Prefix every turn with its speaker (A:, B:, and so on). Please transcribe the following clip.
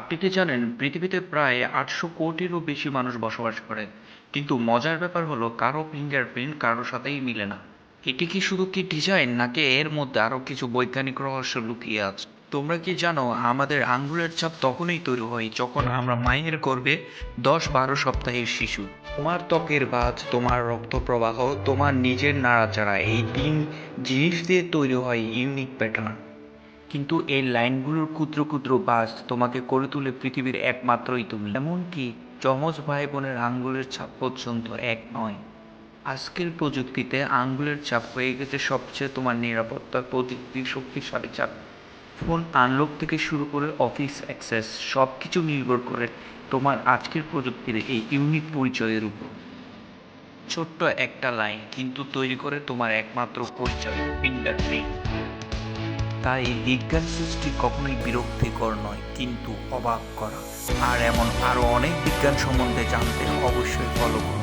A: আপনি কি জানেন, পৃথিবীতে প্রায় আটশো কোটিরও বেশি মানুষ বসবাস করে, কিন্তু মজার ব্যাপার হলো কারও ফিঙ্গারপ্রিন্ট কারোর সাথেই মিলে না। এটি কি শুধু কি ডিজাইন নাকি এর মধ্যে আরও কিছু বৈজ্ঞানিক রহস্য লুকিয়ে আছে? তোমরা কি জানো, আমাদের আঙ্গুলের ছাপ তখনই তৈরি হয় যখন আমরা মায়ের গর্ভে দশ বারো সপ্তাহের শিশু। তোমার ত্বকের বাজ, তোমার রক্ত প্রবাহ, তোমার নিজের নাড়াচাড়া, এই তিন জিনিস দিয়ে তৈরি হয় ইউনিক প্যাটার্ন কিন্তু এই লাইনগুলোর ক্ষুদ্র ক্ষুদ্র বাস তোমাকে করে তুলে পৃথিবীর একমাত্রই তুমি এমনকি যমজ ভাই বোনের আঙ্গুলের ছাপ পর্যন্ত এক নয়। আজকের প্রযুক্তিতে আঙ্গুলের ছাপ হয়ে গেছে সবচেয়ে তোমার নিরাপত্তার প্রযুক্তির শক্তিশালী চাপ ফোন আনলক থেকে শুরু করে অফিস অ্যাক্সেস সব কিছু নির্ভর করে তোমার আজকের প্রযুক্তির এই ইউনিক পরিচয়ের উপর। ছোট্ট একটা লাইন কিন্তু তৈরি করে তোমার একমাত্র পরিচয় ফিঙ্গারপ্রিন্ট তাই বিজ্ঞান সৃষ্টি কখনোই বিরক্তিকর নয়, কিন্তু অবাক করা। আর এমন আরও অনেক বিজ্ঞান সম্বন্ধে জানতে অবশ্যই ফলো করুন।